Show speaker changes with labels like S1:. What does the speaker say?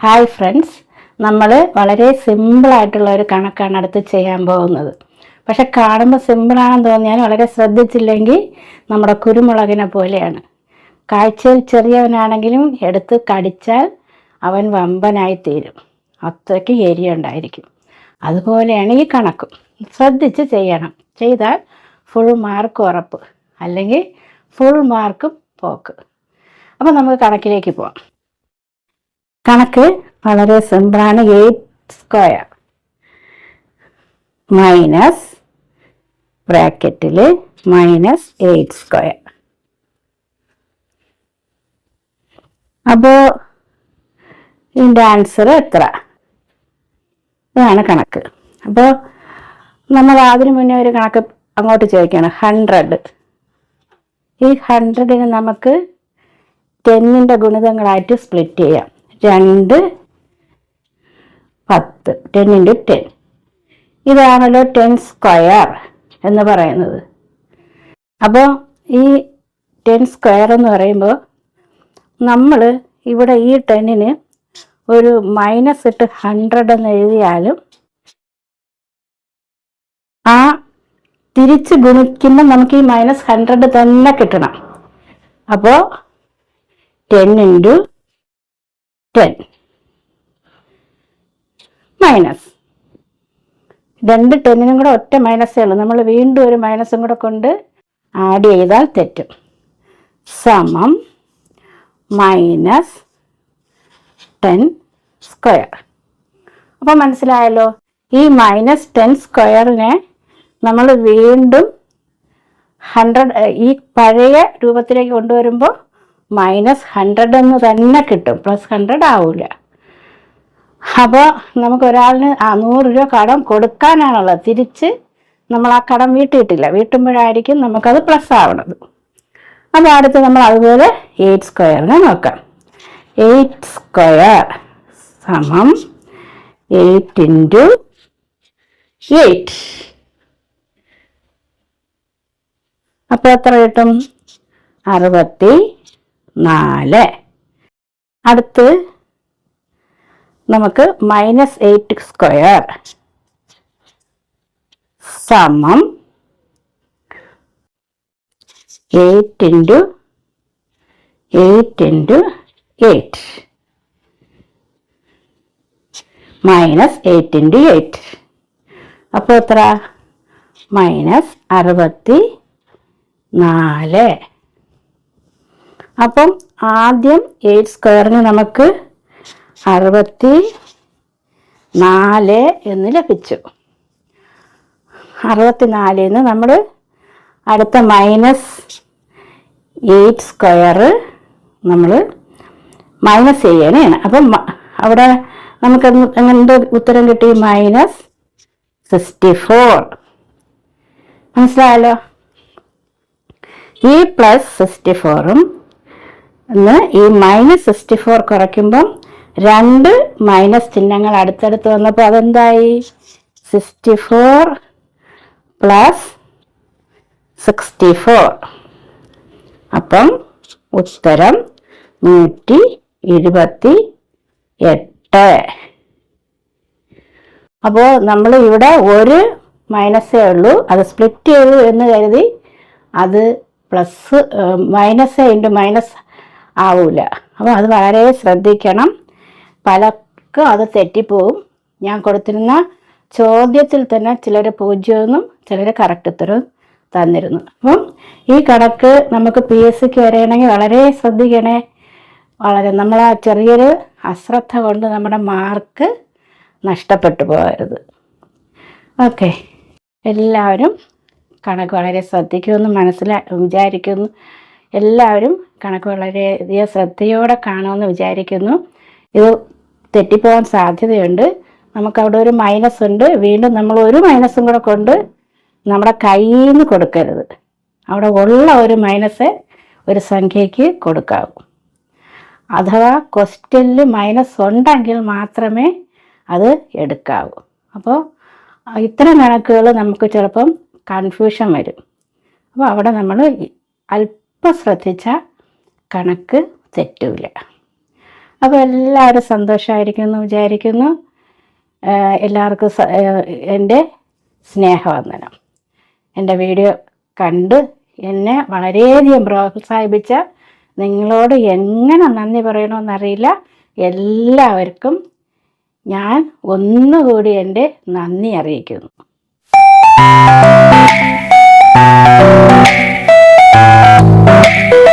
S1: Hi friends നമ്മൾ വളരെ സിമ്പിളായിട്ടുള്ള ഒരു കണക്കാണ് അടുത്ത് ചെയ്യാൻ പോകുന്നത്. പക്ഷെ കാണുമ്പോൾ സിമ്പിളാണെന്ന് തോന്നിയാൽ വളരെ ശ്രദ്ധിച്ചില്ലെങ്കിൽ നമ്മുടെ കുരുമുളകിനെ പോലെയാണ്. കാഴ്ചയിൽ ചെറിയവനാണെങ്കിലും എടുത്ത് കടിച്ചാൽ അവൻ വമ്പനായി തീരും. അത്രയ്ക്ക് ഏരിയ ഉണ്ടായിരിക്കും അതുപോലെയാണ് ഈ കണക്കും. ശ്രദ്ധിച്ച് ചെയ്യണം. ചെയ്താൽ ഫുൾ മാർക്ക് ഉറപ്പ്. അല്ലെങ്കിൽ ഫുൾ മാർക്കും പോക്ക്. അപ്പോൾ നമുക്ക് കണക്കിലേക്ക് പോവാം. കണക്ക് വളരെ സിമ്പിളാണ് എയ്റ്റ് സ്ക്വയർ മൈനസ് ബ്രാക്കറ്റിൽ മൈനസ് എയ്റ്റ് സ്ക്വയർ അപ്പോൾ ഇതിന്റെ ആൻസർ എത്ര? ഇതാണ് കണക്ക്. അപ്പോൾ നമ്മൾ അതിനു മുന്നേ ഒരു കണക്ക് അങ്ങോട്ട് ചോദിക്കുകയാണ് ഹൺഡ്രഡ് ഈ ഹൺഡ്രഡിന് നമുക്ക് ടെന്നിന്റെ ഗുണിതങ്ങളായിട്ട് സ്പ്ലിറ്റ് ചെയ്യാം. രണ്ട് പത്ത്. ടെൻ ഇന്റു ടെൻ ഇതാണല്ലോ ടെൻ സ്ക്വയർ എന്ന് പറയുന്നത്. അപ്പോൾ ഈ ടെൻ സ്ക്വയർ എന്ന് പറയുമ്പോൾ നമ്മൾ ഇവിടെ ഈ ടെന്നിന് ഒരു മൈനസ് ഇട്ട് ഹൺഡ്രഡ് എന്ന് എഴുതിയാലും ആ തിരിച്ച് ഗുണിക്കുമ്പോൾ നമുക്ക് ഈ മൈനസ് ഹൺഡ്രഡ് തന്നെ കിട്ടണം. അപ്പോൾ ടെൻ ഇന്റു ടെൻ. മൈനസ്. രണ്ട് ടെന്നിനും കൂടെ ഒറ്റ മൈനസേ ഉള്ളൂ. നമ്മൾ വീണ്ടും ഒരു മൈനസും കൂടെ കൊണ്ട് ആഡ് ചെയ്താൽ തെറ്റും. സമം മൈനസ് ടെൻ സ്ക്വയർ. അപ്പോൾ മനസ്സിലായല്ലോ? ഈ മൈനസ് ടെൻ സ്ക്വയറിനെ നമ്മൾ വീണ്ടും ഹൺഡ്രഡ് ഈ പഴയ രൂപത്തിലേക്ക് കൊണ്ടുവരുമ്പോൾ മൈനസ് ഹൺഡ്രഡ് എന്ന് തന്നെ കിട്ടും. പ്ലസ് ഹൺഡ്രഡ് ആവില്ല അപ്പോൾ നമുക്ക് ഒരാളിന് ആ നൂറ് രൂപ കടം കൊടുക്കാനാണുള്ളത്. തിരിച്ച് നമ്മൾ ആ കടം വീട്ടിയിട്ടില്ല. വീട്ടുമ്പോഴായിരിക്കും നമുക്കത് പ്ലസ് ആവണത്. അപ്പോൾ അടുത്ത് നമ്മൾ അതുപോലെ എയ്റ്റ് സ്ക്വയറിനെ നോക്കാം. എയ്റ്റ് സ്ക്വയർ സമം എയ്റ്റ് ഇന്റു എയ്റ്റ്. അപ്പോൾ എത്ര കിട്ടും? അറുപത്തി നാല്. അടുത്ത് നമുക്ക് മൈനസ് എയ്റ്റ് സ്ക്വയർ സമം eight into eight into eight minus eight into eight അപ്പോൾ എത്ര മൈനസ് അറുപത്തി നാല് അപ്പം ആദ്യം എയ്റ്റ് സ്ക്വയറിന് നമുക്ക് അറുപത്തി നാല് എന്ന് ലഭിച്ചു. അറുപത്തി നാലിൽ നിന്ന് നമ്മൾ അടുത്ത മൈനസ് എയ്റ്റ് സ്ക്വയർ നമ്മൾ മൈനസ് ചെയ്യണേണ് അപ്പം അവിടെ നമുക്ക് എങ്ങനെ ഉത്തരം കിട്ടി? മൈനസ് സിക്സ്റ്റി ഫോർ മനസ്സിലായല്ലോ? ഈ പ്ലസ് സിക്സ്റ്റി ഫോറും ഇന്ന് ഈ മൈനസ് സിക്സ്റ്റി ഫോർ കുറയ്ക്കുമ്പം രണ്ട് മൈനസ് ചിഹ്നങ്ങൾ അടുത്തടുത്ത് വന്നപ്പോൾ അതെന്തായി? Sixty four plus sixty four അപ്പം ഉത്തരം നൂറ്റി ഇരുപത്തി എട്ട്. അപ്പോൾ നമ്മൾ ഇവിടെ ഒരു മൈനസേ ഉള്ളൂ. അത് സ്പ്ലിറ്റ് ചെയ്തു എന്ന് കരുതി അത് പ്ലസ് മൈനസ് ഇന്റു മൈനസ് ആവൂല. അപ്പോൾ അത് വളരെ ശ്രദ്ധിക്കണം. പലർക്കും അത് തെറ്റിപ്പോവും. ഞാൻ കൊടുത്തിരുന്ന ചോദ്യത്തിൽ തന്നെ ചിലർ പൂജ്യമെന്നും ചിലർ കറക്റ്റ് ഉത്തരവും തന്നിരുന്നു. അപ്പം ഈ കണക്ക് നമുക്ക് പി എസ് സിക്ക് വരികയാണെങ്കിൽ വളരെ ശ്രദ്ധിക്കണേ. വളരെ നമ്മൾ ആ ചെറിയൊരു അശ്രദ്ധ കൊണ്ട് നമ്മുടെ മാർക്ക് നഷ്ടപ്പെട്ടു പോകരുത്. ഓക്കെ. എല്ലാവരും കണക്ക് വളരെ ശ്രദ്ധിക്കുമെന്ന് മനസ്സിലാ വിചാരിക്കുന്നു. എല്ലാവരും കണക്ക് വളരെയധികം ശ്രദ്ധയോടെ കാണുമെന്ന് വിചാരിക്കുന്നു. ഇത് തെറ്റിപ്പോകാൻ സാധ്യതയുണ്ട്. നമുക്ക് അവിടെ ഒരു മൈനസ് ഉണ്ട്. വീണ്ടും നമ്മൾ ഒരു മൈനസും കൂടെ കൊണ്ട് നമ്മുടെ കയ്യിൽ നിന്ന് കൊടുക്കരുത്. അവിടെ ഉള്ള ഒരു മൈനസ് ഒരു സംഖ്യയ്ക്ക് കൊടുക്കാവൂ. അഥവാ ക്വസ്റ്റ്യനിൽ മൈനസ് ഉണ്ടെങ്കിൽ മാത്രമേ അത് എടുക്കാവൂ. അപ്പോൾ ഇത്തരം കണക്കുകൾ നമുക്ക് ചിലപ്പം കൺഫ്യൂഷൻ വരും. അപ്പോൾ അവിടെ നമ്മൾ അല്പം ശ്രദ്ധിച്ചാൽ കണക്ക് തെറ്റൂല. അപ്പോൾ എല്ലാവരും സന്തോഷമായിരിക്കുമെന്ന് വിചാരിക്കുന്നു. എല്ലാവർക്കും എന്റെ സ്നേഹവന്ദനം. എന്റെ വീഡിയോ കണ്ട് എന്നെ വളരെയധികം പ്രോത്സാഹിപ്പിച്ച നിങ്ങളോട് എങ്ങനെ നന്ദി പറയണമെന്നറിയില്ല. എല്ലാവർക്കും ഞാൻ ഒന്നുകൂടി എന്റെ നന്ദി അറിയിക്കുന്നു. Yeah.